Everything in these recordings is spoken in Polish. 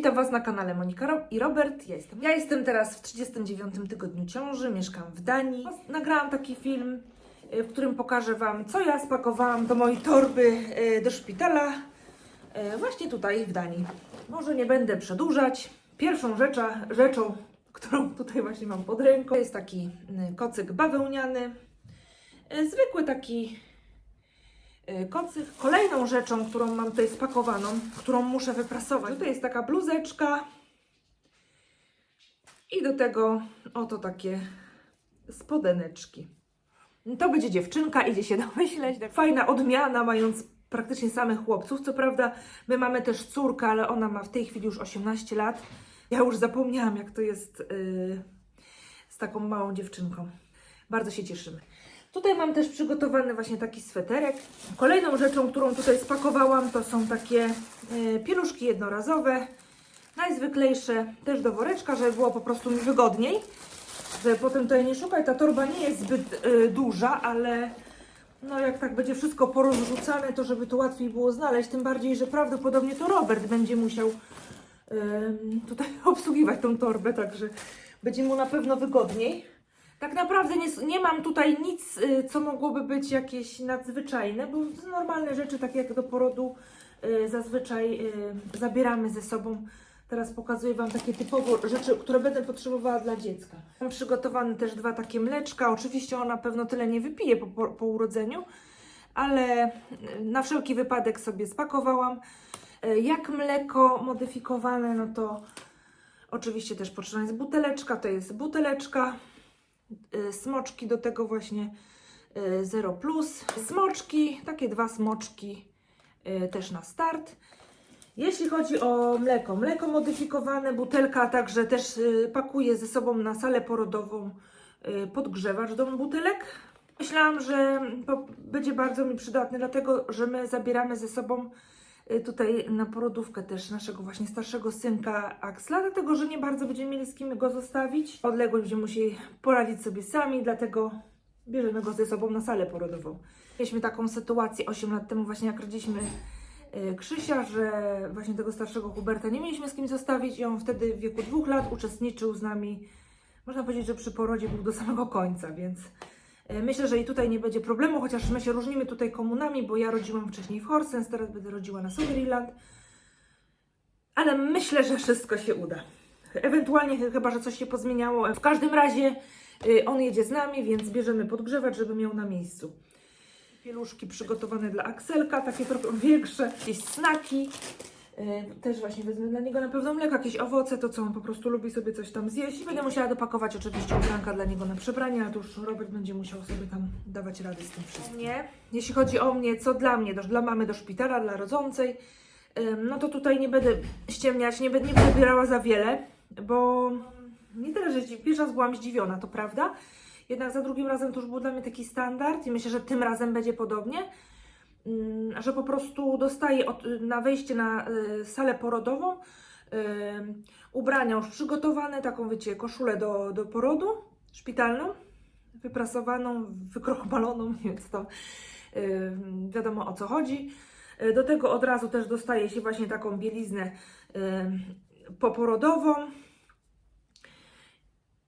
witam Was na kanale Monika i Robert. Ja jestem. Ja jestem teraz w 39 tygodniu ciąży, mieszkam w Danii. Nagrałam taki film, y, w którym pokażę Wam, co ja spakowałam do mojej torby y, do szpitala, y, właśnie tutaj w Danii. Może nie będę przedłużać. Pierwszą rzecza, rzeczą, którą tutaj właśnie mam pod ręką, jest taki kocyk bawełniany. Zwykły taki kocyk. Kolejną rzeczą, którą mam tutaj spakowaną, którą muszę wyprasować, tutaj jest taka bluzeczka i do tego oto takie spodeneczki. To będzie dziewczynka, idzie się domyśleć. Tak Fajna odmiana, mając praktycznie samych chłopców. Co prawda, my mamy też córkę, ale ona ma w tej chwili już 18 lat. Ja już zapomniałam, jak to jest yy, z taką małą dziewczynką. Bardzo się cieszymy. Tutaj mam też przygotowany właśnie taki sweterek. Kolejną rzeczą, którą tutaj spakowałam, to są takie e, pieluszki jednorazowe. Najzwyklejsze też do woreczka, żeby było po prostu mi wygodniej. Żeby potem tutaj nie szukać. Ta torba nie jest zbyt e, duża, ale no jak tak będzie wszystko porozrzucane, to żeby to łatwiej było znaleźć. Tym bardziej, że prawdopodobnie to Robert będzie musiał em, tutaj obsługiwać tą torbę, także będzie mu na pewno wygodniej. Tak naprawdę nie, nie mam tutaj nic, y, co mogłoby być jakieś nadzwyczajne, bo normalne rzeczy, takie jak do porodu y, zazwyczaj y, zabieramy ze sobą. Teraz pokazuję Wam takie typowo rzeczy, które będę potrzebowała dla dziecka. Mam przygotowane też dwa takie mleczka. Oczywiście ona pewno tyle nie wypije po, po, po urodzeniu, ale na wszelki wypadek sobie spakowałam. Jak mleko modyfikowane, no to oczywiście też potrzebna jest buteleczka. To jest buteleczka smoczki do tego właśnie y, Zero Plus. Smoczki, takie dwa smoczki y, też na start. Jeśli chodzi o mleko, mleko modyfikowane, butelka także też y, pakuję ze sobą na salę porodową y, podgrzewacz do butelek. Myślałam, że będzie bardzo mi przydatny, dlatego że my zabieramy ze sobą y, tutaj na porodówkę też naszego właśnie starszego synka Axla, dlatego że nie bardzo będziemy mieli z kim go zostawić. Odległość będziemy musieli poradzić sobie sami, dlatego bierzemy go ze sobą na salę porodową. Mieliśmy taką sytuację 8 lat temu właśnie jak rodziliśmy y, Krzysia, że właśnie tego starszego Huberta nie mieliśmy z kim zostawić i on wtedy w wieku dwóch lat uczestniczył z nami, można powiedzieć, że przy porodzie był do samego końca, więc y, myślę, że i tutaj nie będzie problemu, chociaż my się różnimy tutaj komunami, bo ja rodziłam wcześniej w Horsens, teraz będę rodziła na Sutherland, ale myślę, że wszystko się uda. Ewentualnie ch- chyba, że coś się pozmieniało. W każdym razie y, on jedzie z nami, więc bierzemy podgrzewacz, żeby miał na miejscu. Pieluszki przygotowane dla Akselka, takie trochę większe, jakieś snaki. Y, Też właśnie wezmę dla niego na pewno mleko, jakieś owoce, to co on po prostu lubi sobie coś tam zjeść. I będę musiała dopakować oczywiście ubranka dla niego na przebranie, a to już Robert będzie musiał sobie tam dawać radę z tym wszystkim. Nie. Jeśli chodzi o mnie, co dla mnie, do, dla mamy do szpitala, dla rodzącej, no to tutaj nie będę ściemniać, nie, będę- nie będę bierała za wiele, bo nie tyle, że pierwszy raz byłam zdziwiona, to prawda, jednak za drugim razem to już był dla mnie taki standard i myślę, że tym razem będzie podobnie, że po prostu dostaję od, na wejście na y, salę porodową ym, ubrania już przygotowane, taką wiecie, koszulę do, do porodu szpitalną, wyprasowaną, wykrochmaloną, więc to ym, wiadomo o co chodzi. Y, Do tego od razu też dostaje się właśnie taką bieliznę poporodową.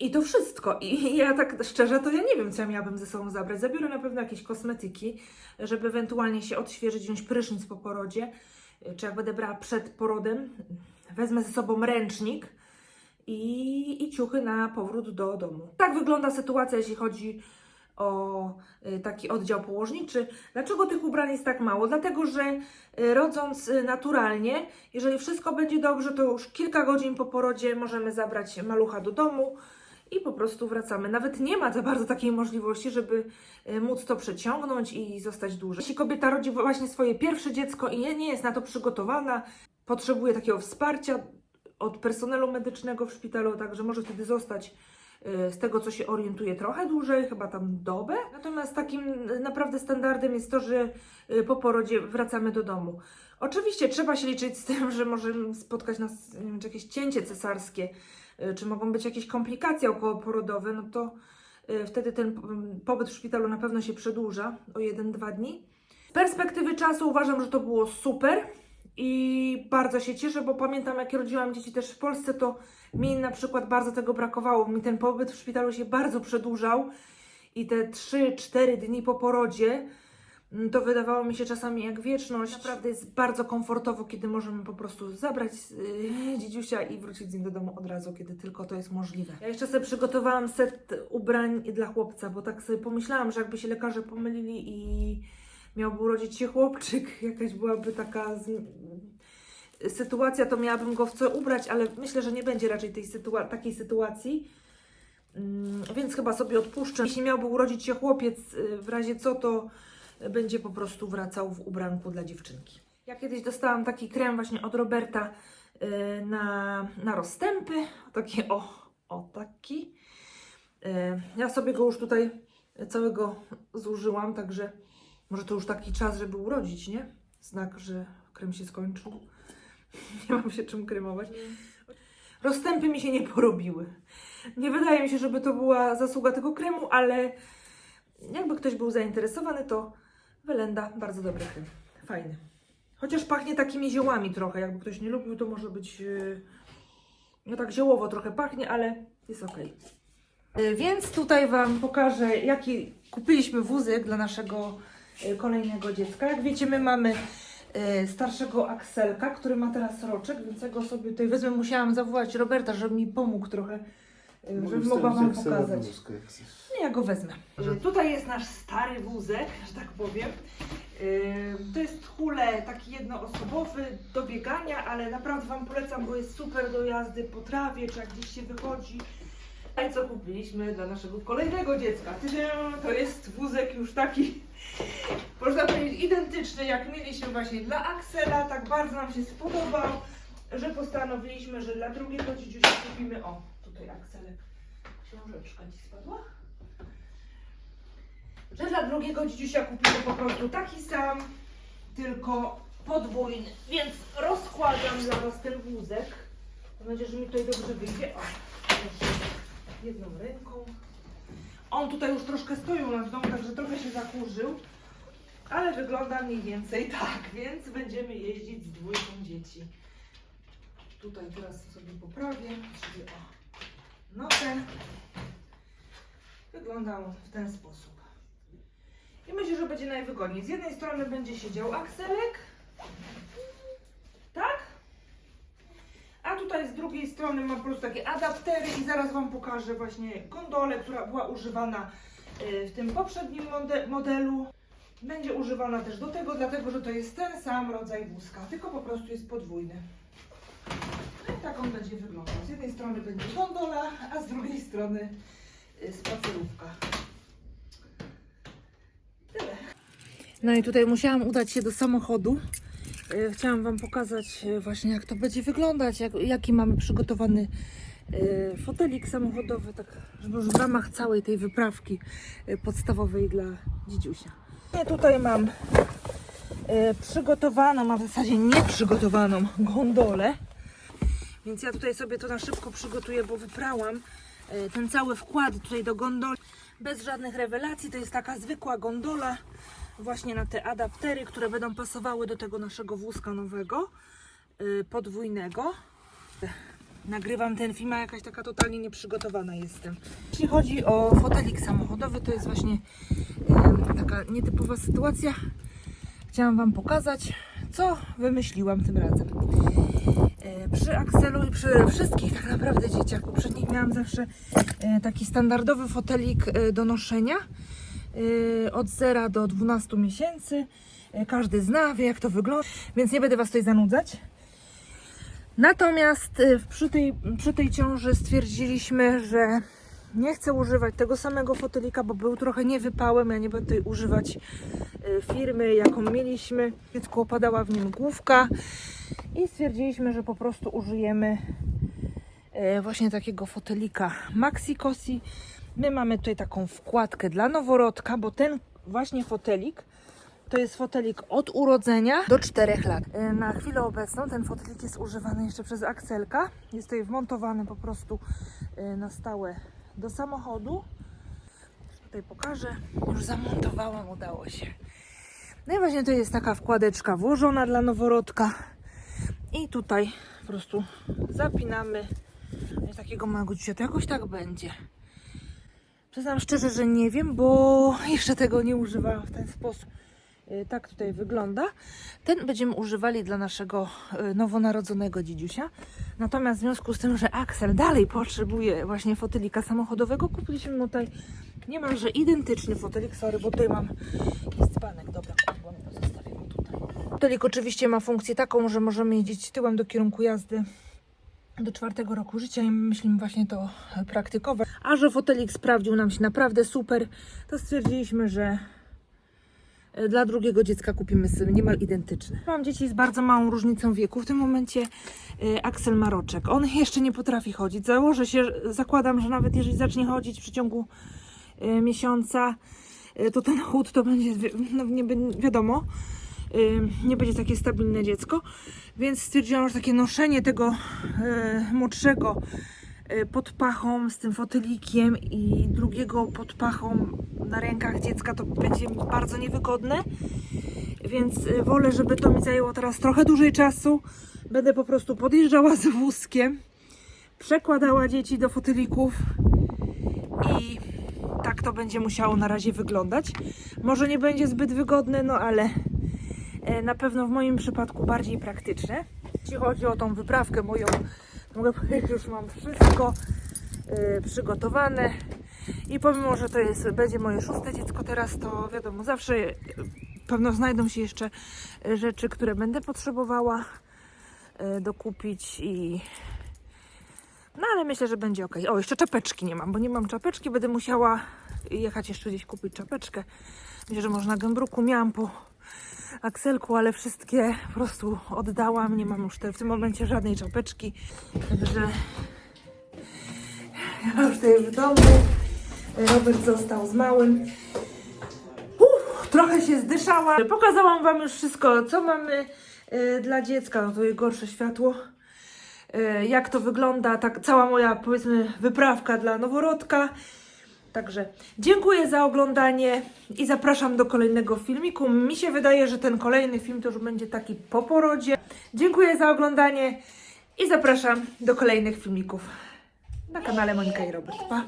I to wszystko. I ja tak szczerze, to ja nie wiem, co ja miałabym ze sobą zabrać. Zabiorę na pewno jakieś kosmetyki, żeby ewentualnie się odświeżyć, wziąć prysznic po porodzie, czy jak będę brała przed porodem, wezmę ze sobą ręcznik i, i ciuchy na powrót do domu. Tak wygląda sytuacja, jeśli chodzi o y, taki oddział położniczy. Dlaczego tych ubrań jest tak mało? Dlatego, że y, rodząc y, naturalnie, jeżeli wszystko będzie dobrze, to już kilka godzin po porodzie możemy zabrać malucha do domu i po prostu wracamy. Nawet nie ma za bardzo takiej możliwości, żeby y, móc to przeciągnąć i zostać dłużej. Jeśli kobieta rodzi właśnie swoje pierwsze dziecko i nie, jest na to przygotowana, potrzebuje takiego wsparcia od personelu medycznego w szpitalu, także może wtedy zostać y, z tego, co się orientuje, trochę dłużej, chyba tam dobę. Natomiast takim naprawdę standardem jest to, że y, po porodzie wracamy do domu. Oczywiście trzeba się liczyć z tym, że może spotkać nas wiem, jakieś cięcie cesarskie, y, czy mogą być jakieś komplikacje okołoporodowe, no to y, wtedy ten mm, pobyt w szpitalu na pewno się przedłuża o 1-2 dni. Z perspektywy czasu uważam, że to było super I bardzo się cieszę, bo pamiętam, jak rodziłam dzieci też w Polsce, to mi na przykład bardzo tego brakowało. Mi ten pobyt w szpitalu się bardzo przedłużał i te 3-4 dni po porodzie to wydawało mi się czasami jak wieczność. Naprawdę jest bardzo komfortowo, kiedy możemy po prostu zabrać yy, dziedziusia i wrócić z nim do domu od razu, kiedy tylko to jest możliwe. Ja jeszcze sobie przygotowałam set ubrań dla chłopca, bo tak sobie pomyślałam, że jakby się lekarze pomylili i miałby urodzić się chłopczyk, jakaś byłaby taka z... sytuacja, to miałabym go w co ubrać, ale myślę, że nie będzie raczej tej sytua- takiej sytuacji. Mm, Więc chyba sobie odpuszczę. Jeśli miałby urodzić się chłopiec, y, w razie co, to będzie po prostu wracał w ubranku dla dziewczynki. Ja kiedyś dostałam taki krem właśnie od Roberta y, na, na rozstępy. Taki o, o taki. Y, Ja sobie go już tutaj całego zużyłam, także może to już taki czas, żeby urodzić, nie? Znak, że krem się skończył. Nie mam się czym kremować. Rozstępy mi się nie porobiły. Nie wydaje mi się, żeby to była zasługa tego kremu, ale jakby ktoś był zainteresowany, to Welenda bardzo dobry krem. Fajny. Chociaż pachnie takimi ziołami trochę. Jakby ktoś nie lubił, to może być. yy, No tak ziołowo trochę pachnie, ale jest ok. Więc tutaj Wam pokażę, jaki kupiliśmy wózek dla naszego y, kolejnego dziecka. Jak wiecie, my mamy y, starszego Akselka, który ma teraz roczek, więc ja go sobie tutaj wezmę. Musiałam zawołać Roberta, żeby mi pomógł trochę, y, żeby mogła Wam pokazać. Nie, ja go wezmę. Tutaj jest nasz stary wózek, że tak powiem. To jest hule taki jednoosobowy do biegania, ale naprawdę Wam polecam, bo jest super do jazdy po trawie, czy jak gdzieś się wychodzi. A co kupiliśmy dla naszego kolejnego dziecka? To jest wózek już taki, można powiedzieć, identyczny jak mieliśmy właśnie dla Axela. Tak bardzo nam się spodobał, że postanowiliśmy, że dla drugiego dzieciusia kupimy, o, tutaj Akselek, książeczka Ci spadła że dla drugiego dzidziusia kupimy po prostu taki sam, tylko podwójny. Więc rozkładam dla Was ten wózek. Mam nadzieję, że mi tutaj dobrze wyjdzie. O, jedną ręką. On tutaj już troszkę stoi u nas w domu, także trochę się zakurzył. Ale wygląda mniej więcej tak, więc będziemy jeździć z dwójką dzieci. Tutaj teraz sobie poprawię, czyli o, nogę. Wygląda on w ten sposób. I myślę, że będzie najwygodniej. Z jednej strony będzie siedział akselek. Tak? A tutaj z drugiej strony mam po prostu takie adaptery i zaraz Wam pokażę właśnie gondolę, która była używana y, w tym poprzednim mode- modelu. Będzie używana też do tego, dlatego że to jest ten sam rodzaj wózka, tylko po prostu jest podwójny. Tak on będzie wyglądał. Z jednej strony będzie gondola, a z drugiej strony y, spacerówka. No i tutaj musiałam udać się do samochodu. E, Chciałam Wam pokazać e, właśnie jak to będzie wyglądać, jak, jaki mamy przygotowany fotelik samochodowy, tak żeby już w ramach całej tej wyprawki podstawowej dla dzidziusia. Ja tutaj mam przygotowaną, a w zasadzie nieprzygotowaną gondolę. Więc ja tutaj sobie to na szybko przygotuję, bo wyprałam e, ten cały wkład tutaj do gondoli. Bez żadnych rewelacji, to jest taka zwykła gondola właśnie na te adaptery, które będą pasowały do tego naszego wózka nowego, yy, podwójnego. Nagrywam ten film, a jakaś taka totalnie nieprzygotowana jestem. Jeśli chodzi o fotelik samochodowy, to jest właśnie taka nietypowa sytuacja. Chciałam Wam pokazać, co wymyśliłam tym razem. E, Przy Axelu i przy wszystkich tak naprawdę dzieciach poprzednich miałam zawsze e, taki standardowy fotelik e, do noszenia od 0 do 12 miesięcy. Każdy zna, wie jak to wygląda, więc nie będę Was tutaj zanudzać. Natomiast przy tej, przy tej ciąży stwierdziliśmy, że nie chcę używać tego samego fotelika, bo był trochę niewypałem. Ja nie będę tutaj używać e, firmy, jaką mieliśmy. Dziecku opadała w nim główka i stwierdziliśmy, że po prostu użyjemy e, właśnie takiego fotelika Maxi Cosi. My mamy tutaj taką wkładkę dla noworodka, bo ten właśnie fotelik to jest fotelik od urodzenia do 4 lat. E, Na chwilę obecną ten fotelik jest używany jeszcze przez Akselka. Jest tutaj wmontowany po prostu na stałe do samochodu. Tutaj pokażę. Już zamontowałam, udało się. No i właśnie to jest taka wkładeczka włożona dla noworodka. I tutaj po prostu zapinamy I takiego małego dzisiaj. To jakoś tak będzie. Przyznam szczerze, że nie wiem, bo jeszcze tego nie używałam w ten sposób. Y, Tak tutaj wygląda. Ten będziemy używali dla naszego y, nowonarodzonego dzidziusia. Natomiast w związku z tym, że Axel dalej potrzebuje właśnie fotylika samochodowego, kupiliśmy mu tutaj niemalże identyczny fotelik. Sorry, bo tutaj mam jest dzbanek. Dobra, mi to zostawiło tutaj. Fotelik oczywiście ma funkcję taką, że możemy jeździć tyłem do kierunku jazdy do czwartego roku życia i myślimy właśnie to e, praktykować. A że fotelik sprawdził nam się naprawdę super, to stwierdziliśmy, że dla drugiego dziecka kupimy sobie niemal identyczny. Mam dzieci z bardzo małą różnicą wieku. W tym momencie e, Axel ma roczek. On jeszcze nie potrafi chodzić. Założę się, zakładam, że nawet jeżeli zacznie chodzić w przeciągu e, miesiąca, e, to ten chód to będzie, no nie wi- wiadomo, nie będzie takie stabilne dziecko. Więc stwierdziłam, że takie noszenie tego młodszego pod pachą z tym fotylikiem i drugiego pod pachą na rękach dziecka to będzie bardzo niewygodne. Więc e, wolę, żeby to mi zajęło teraz trochę dłużej czasu. Będę po prostu podjeżdżała z wózkiem, przekładała dzieci do fotylików i tak to będzie musiało na razie wyglądać. Może nie będzie zbyt wygodne, no ale e, na pewno w moim przypadku bardziej praktyczne. Jeśli chodzi o tą wyprawkę moją, mogę powiedzieć, że już mam wszystko e, przygotowane. I pomimo, że to jest, będzie moje szóste dziecko teraz, to wiadomo, zawsze e, pewno znajdą się jeszcze rzeczy, które będę potrzebowała e, dokupić i no ale myślę, że będzie ok. O, jeszcze czapeczki nie mam, bo nie mam czapeczki. Będę musiała jechać jeszcze gdzieś kupić czapeczkę. Myślę, że może na Gębruku miałam po akselku, ale wszystkie po prostu oddałam. Nie mam już w tym momencie żadnej czapeczki. Także ja już tutaj w domu. Robert został z małym. Uff, trochę się zdyszałam. Pokazałam Wam już wszystko, co mamy e, dla dziecka. No to jest gorsze światło e, jak to wygląda, tak cała moja powiedzmy wyprawka dla noworodka. Także dziękuję za oglądanie i zapraszam do kolejnego filmiku. Mi się wydaje, że ten kolejny film to już będzie taki po porodzie. Dziękuję za oglądanie i zapraszam do kolejnych filmików na kanale Monika i Robert. Pa!